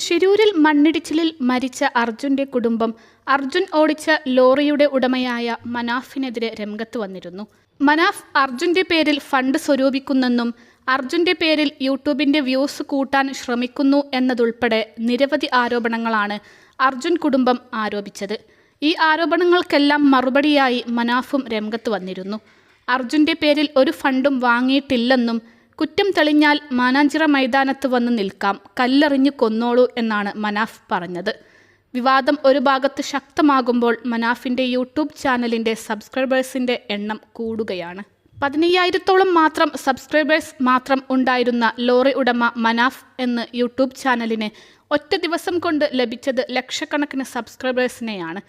ഷിരൂരിൽ മണ്ണിടിച്ചിലിൽ മരിച്ച അർജുന്റെ കുടുംബം അർജുൻ ഓടിച്ച ലോറിയുടെ ഉടമയായ മനാഫിനെതിരെ രംഗത്ത് വന്നിരുന്നു. മനാഫ് അർജുന്റെ പേരിൽ ഫണ്ട് സ്വരൂപിക്കുന്നെന്നും അർജുന്റെ പേരിൽ യൂട്യൂബിന്റെ വ്യൂസ് കൂട്ടാൻ ശ്രമിക്കുന്നു എന്നതുൾപ്പെടെ നിരവധി ആരോപണങ്ങളാണ് അർജുൻ കുടുംബം ആരോപിച്ചത്. ഈ ആരോപണങ്ങൾക്കെല്ലാം മറുപടിയായി മനാഫും രംഗത്ത് വന്നിരുന്നു. അർജുന്റെ പേരിൽ ഒരു ഫണ്ടും വാങ്ങിയിട്ടില്ലെന്നും കുറ്റം തെളിഞ്ഞാൽ മാനാഞ്ചിറ മൈതാനത്ത് വന്ന് നിൽക്കാം. കല്ലെറിഞ്ഞു കൊന്നോളൂ എന്നാണ് മനാഫ് പറഞ്ഞത്. വിവാദം ഒരു ഭാഗത്ത് ശക്തമാകുമ്പോൾ മനാഫിന്റെ യൂട്യൂബ് ചാനലിന്റെ സബ്സ്ക്രൈബേഴ്സിന്റെ എണ്ണം കൂടുകയാണ്. പതിനയ്യായിരത്തോളം മാത്രം സബ്സ്ക്രൈബേഴ്സ് മാത്രം ഉണ്ടായിരുന്ന ലോറി ഉടമ മനാഫ് എന്ന് യൂട്യൂബ് ചാനലിന് ഒറ്റ ദിവസം കൊണ്ട് ലഭിച്ചത് ലക്ഷക്കണക്കിന് സബ്സ്ക്രൈബേഴ്സിനെയാണ്.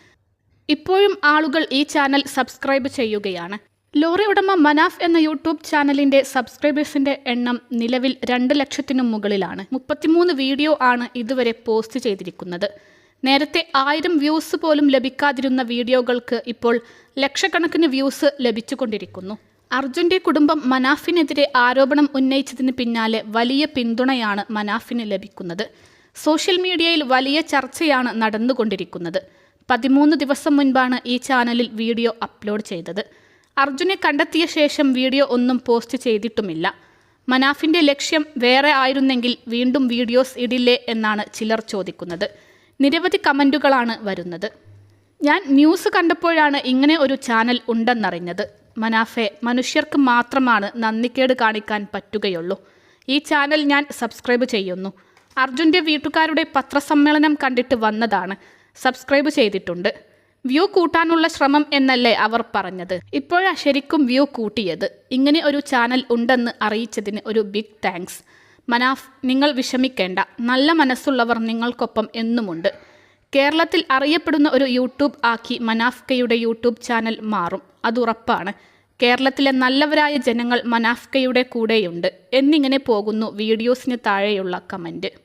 ഇപ്പോഴും ആളുകൾ ഈ ചാനൽ സബ്സ്ക്രൈബ് ചെയ്യുകയാണ്. ലോറി ഉടമ മനാഫ് എന്ന യൂട്യൂബ് ചാനലിന്റെ സബ്സ്ക്രൈബേഴ്സിന്റെ എണ്ണം നിലവിൽ രണ്ട് ലക്ഷത്തിനു മുകളിലാണ്. മുപ്പത്തിമൂന്ന് വീഡിയോ ആണ് ഇതുവരെ പോസ്റ്റ് ചെയ്തിരിക്കുന്നത്. നേരത്തെ ആയിരം വ്യൂസ് പോലും ലഭിക്കാതിരുന്ന വീഡിയോകൾക്ക് ഇപ്പോൾ ലക്ഷക്കണക്കിന് വ്യൂസ് ലഭിച്ചുകൊണ്ടിരിക്കുന്നു. അർജുന്റെ കുടുംബം മനാഫിനെതിരെ ആരോപണം ഉന്നയിച്ചതിന് പിന്നാലെ വലിയ പിന്തുണയാണ് മനാഫിന് ലഭിക്കുന്നത്. സോഷ്യൽ മീഡിയയിൽ വലിയ ചർച്ചയാണ് നടന്നുകൊണ്ടിരിക്കുന്നത്. പതിമൂന്ന് ദിവസം മുൻപാണ് ഈ ചാനലിൽ വീഡിയോ അപ്ലോഡ് ചെയ്തത്. അർജുനെ കണ്ടെത്തിയ ശേഷം വീഡിയോ ഒന്നും പോസ്റ്റ് ചെയ്തിട്ടുമില്ല. മനാഫിന്റെ ലക്ഷ്യം വേറെ ആയിരുന്നെങ്കിൽ വീണ്ടും വീഡിയോസ് ഇടില്ലേ എന്നാണ് ചിലർ ചോദിക്കുന്നത്. നിരവധി കമന്റുകളാണ് വരുന്നത്. ഞാൻ ന്യൂസ് കണ്ടപ്പോഴാണ് ഇങ്ങനെ ഒരു ചാനൽ ഉണ്ടെന്നറിഞ്ഞത്. മനാഫെ മനുഷ്യർക്ക് മാത്രമാണ് നന്ദിക്കേട് കാണിക്കാൻ പറ്റുകയുള്ളൂ. ഈ ചാനൽ ഞാൻ സബ്സ്ക്രൈബ് ചെയ്യുന്നു. അർജുന്റെ വീട്ടുകാരുടെ പത്രസമ്മേളനം കണ്ടിട്ട് വന്നതാണ്. സബ്സ്ക്രൈബ് ചെയ്തിട്ടുണ്ട്. വ്യൂ കൂട്ടാനുള്ള ശ്രമം എന്നല്ലേ അവർ പറഞ്ഞത്. ഇപ്പോഴാ ശരിക്കും വ്യൂ കൂട്ടിയത്. ഇങ്ങനെ ഒരു ചാനൽ ഉണ്ടെന്ന് അറിയിച്ചതിന് ഒരു ബിഗ് താങ്ക്സ് മനാഫ് നിങ്ങൾ വിഷമിക്കേണ്ട. നല്ല മനസ്സുള്ളവർ നിങ്ങൾക്കൊപ്പം എന്നുമുണ്ട്. കേരളത്തിൽ അറിയപ്പെടുന്ന ഒരു യൂട്യൂബ് ആക്കി മനാഫ്കയുടെ യൂട്യൂബ് ചാനൽ മാറും. അതുറപ്പാണ് കേരളത്തിലെ നല്ലവരായ ജനങ്ങൾ മനാഫ്കയുടെ കൂടെയുണ്ട്. എന്നിങ്ങനെ പോകുന്നു വീഡിയോസിന് താഴെയുള്ള കമന്റ്